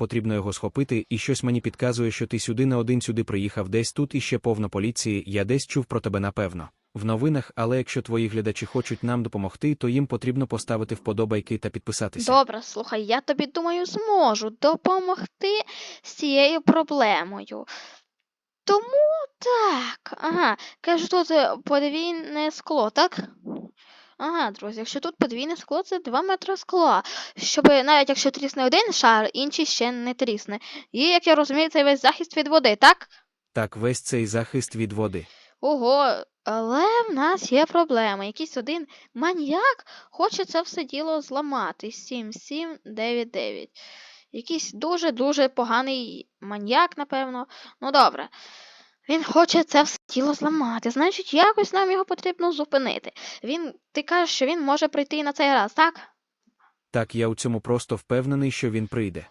потрібно його схопити, і щось мені підказує, що ти сюди не один сюди приїхав, десь тут іще повно поліції, я десь чув про тебе напевно. В новинах, але якщо твої глядачі хочуть нам допомогти, то їм потрібно поставити вподобайки та підписатися. Добре, слухай, я тобі думаю, зможу допомогти з цією проблемою. Тому так. Ага, кажу, тут е, подвійне скло, так? Ага, друзі, якщо тут подвійне скло, це 2 метри скла. Щоб навіть якщо трісне один шар, інший ще не трісне. І, як я розумію, це весь захист від води, так? Так, весь цей захист від води. Ого, але в нас є проблема. Якийсь один маньяк хоче це все діло зламати. 7799. Якийсь дуже-дуже поганий маньяк, напевно. Ну добре. Він хоче це все тіло зламати. Значить, якось нам його потрібно зупинити. Він, ти кажеш, що він може прийти і на цей раз, так? Так, я у цьому просто впевнений, що він прийде.